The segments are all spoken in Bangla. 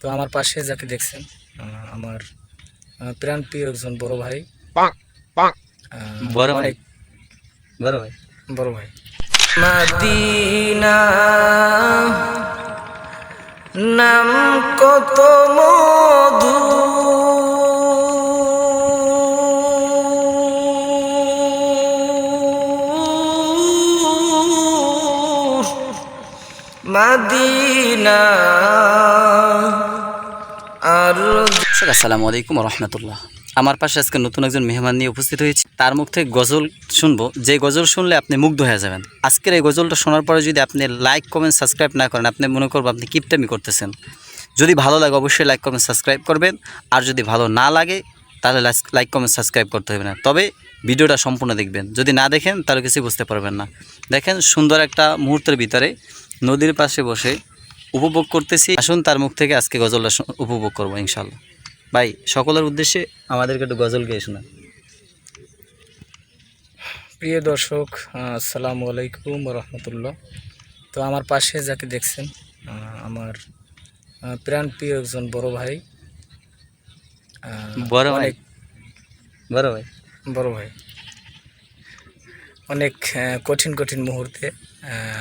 তো আমার পাশে যাকে দেখছেন আমার আহ, প্রাণপ্রিয় একজন বড় ভাই। বড় ভাই। বড় ভাই। বড় ভাই। মাদিনা নাম কত মধু। মাদিনা দর্শক, আসসালামু আলাইকুম রহমতুল্লাহ। আমার পাশে আজকে নতুন একজন মেহমান নিয়ে উপস্থিত হয়েছে। তার মুখ থেকে গজল শুনব। যে গজল শুনলে আপনি মুগ্ধ হয়ে যাবেন। আজকের এই গজলটা শোনার পরে যদি আপনি লাইক, কমেন্ট, সাবস্ক্রাইব না করেন, আপনি মনে করব আপনি কিপটামি করতেছেন। যদি ভালো লাগে অবশ্যই লাইক, কমেন্ট, সাবস্ক্রাইব করবেন। আর যদি ভালো না লাগে, তাহলে লাইক কমেন্ট, সাবস্ক্রাইব করতে হবে না। তবে ভিডিওটা সম্পূর্ণ দেখবেন। যদি না দেখেন, তাহলে কিছু বুঝতে পারবেন না। দেখেন, সুন্দর একটা মুহূর্তের ভিতরে নদীর পাশে বসে উপভোগ করতেছি। আসুন, তার মুখ থেকে আজকে গজলটা উপভোগ করব ইনশাল্লাহ ভাই সকলের উদ্দেশ্যে আমাদেরকে একটু গজল গিয়ে শোনা প্রিয় দর্শক আসসালামু আলাইকুম রহমতুল্লাহ তো আমার পাশে যাকে দেখছেন আমার প্রাণ প্রিয় একজন বড় ভাই বড় ভাই? বড় ভাই? বড় ভাই। অনেক কঠিন কঠিন মুহূর্তে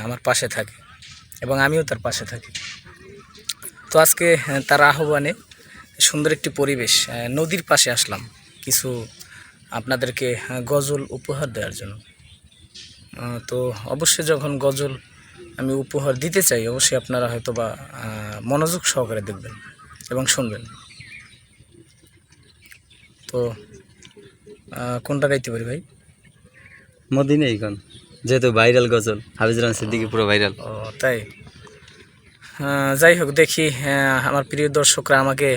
আমার পাশে থাকে এবং আমিও তার পাশে থাকি। তো আজকে তার আহ্বানে সুন্দর একটি পরিবেশ নদীর পাশে আসলাম। কিছু আপনাদেরকে গজল উপহার দেওয়ার জন্য। তো অবশ্যই যখন গজল আমি উপহার দিতে চাই অবশ্যই আপনারা হয়তো বা মনোযোগ সহকারে দেখবেন এবং শুনবেন। তো কোনটা গাইতে পারি ভাই? মদিনে এইখন যেহেতু ভাইরাল গজল হাফিজ রান সিদ্দিকি পুরো ভাইরাল। ও তাই? যাই হোক দেখি আমার প্রিয় দর্শকরা আমাকে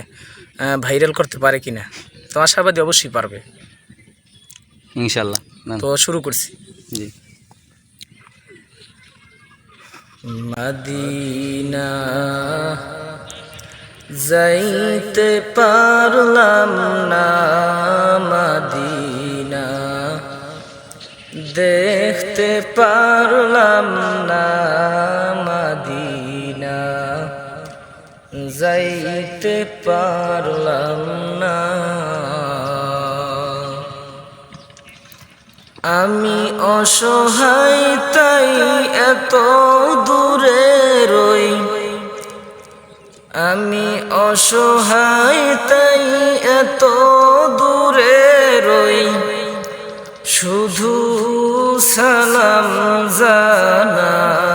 ভাইরাল করতে পারে কিনা। তো আশাবাদী অবশ্যই পারবে। ইনশাল্লাহ তো শুরু করছি। জি। মদিনা যাইতে পারলাম না মদিনা দেখতে পারলাম না মদিনা যাইতে পারলাম না। আমি অসহায়, তাই এত দূরে রই। আমি অসহায়, তাই এত দূরে রই। শুধু সালাম জানাই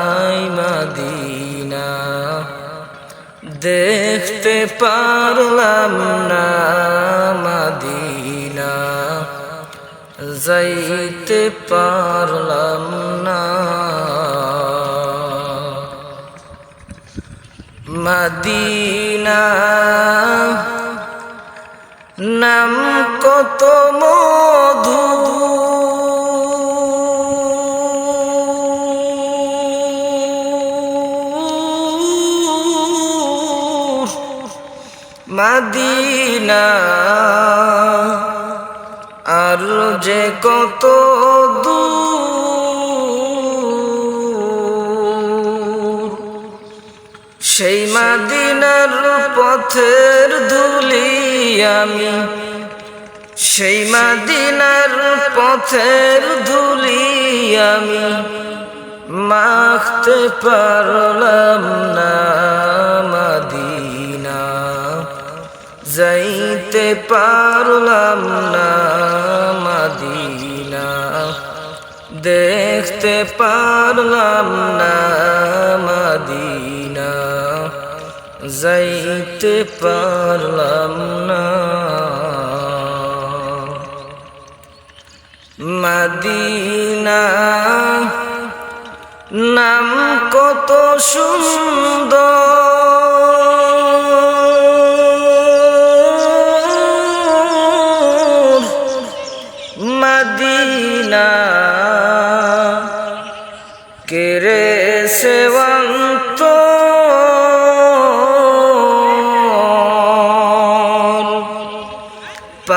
দেখতে পারলাম না মাদিনা। যাইতে পারলাম না। মাদিনা নাম কত মধু। মাদিনা, আর যে কত দূর, সেই মাদিনার পথের ধুলি আমি, সেই মাদিনার পথের ধুলি আমি মাখতে পারলাম না মাদিনা যাইতে পারলাম না মাদিনা। দেখতে পারলাম না মাদিনা। যাইতে পারলাম না। মাদিনা নাম কত সুন্দর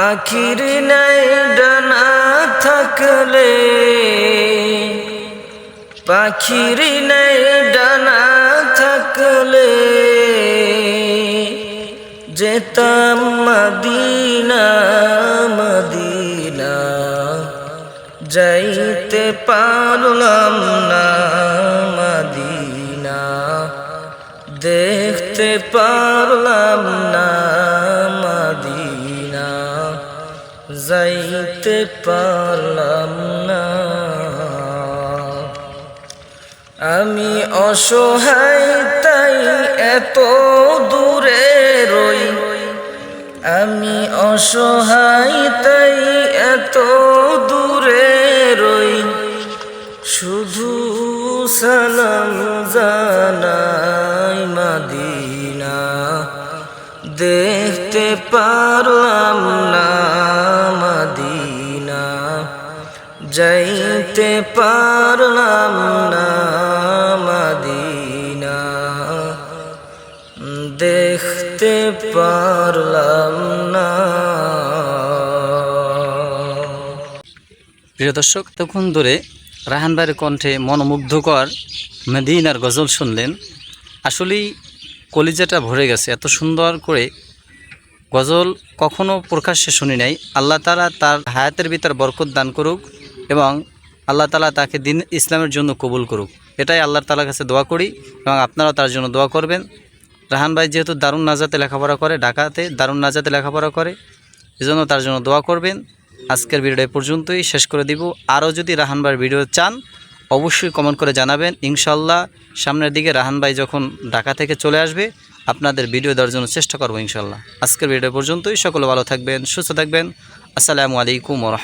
পাখির নাই ডানা থাকলে। পাখির নাই ডানা থাকলে। যেতাম মদিনা মদিনা। যাইতে পারলাম না, মদিনা। দেখতে পারলাম না। যাইতে পারলাম না। আমি অসহায়, তাই এত দূরে রই। আমি অসহায়, তাই এত দূরে রই। শুধু সালাম জানাই মাদিনা। দেখতে পারলাম না। যাইতে পারলাম না মাদিনা। দেখতে পারলাম না। প্রিয় দর্শক, তখন ধরে রাহান ভাইয়ের কণ্ঠে মনোমুগ্ধকর মেদিনার গজল শুনলেন। আসলেই কলিজাটা ভরে গেছে, এত সুন্দর করে গজল কখনো প্রকাশ্যে শুনি নাই। আল্লাহ তালা তার হায়াতের ভিতর বরকত দান করুক এবং আল্লাহ তালা তাকে দিন ইসলামের জন্য কবুল করুক। এটাই আল্লাহ তালার কাছে দোয়া করি এবং আপনারাও তার জন্য দোয়া করবেন। রাহান ভাই যেহেতু দারুণ নাজাতে লেখাপড়া করে, ঢাকাতে দারুণ নাজাতে লেখাপড়া করে, এজন্য তার জন্য দোয়া করবেন। আজকের ভিডিওটা পর্যন্তই, শেষ করে দিব। আরও যদি রাহান ভাইয়ের ভিডিও চান, অবশ্যই কমেন্ট করে জানাবেন। ইনশাল্লাহ সামনের দিকে রাহান ভাই যখন ঢাকা থেকে চলে আসবে, আপনাদের ভিডিও দেওয়ার জন্য চেষ্টা করব ইনশাল্লাহ আজকের ভিডিও পর্যন্তই। সকলে ভালো থাকবেন, সুস্থ থাকবেন। আসসালামু আলাইকুম রহমতুল্লাহ।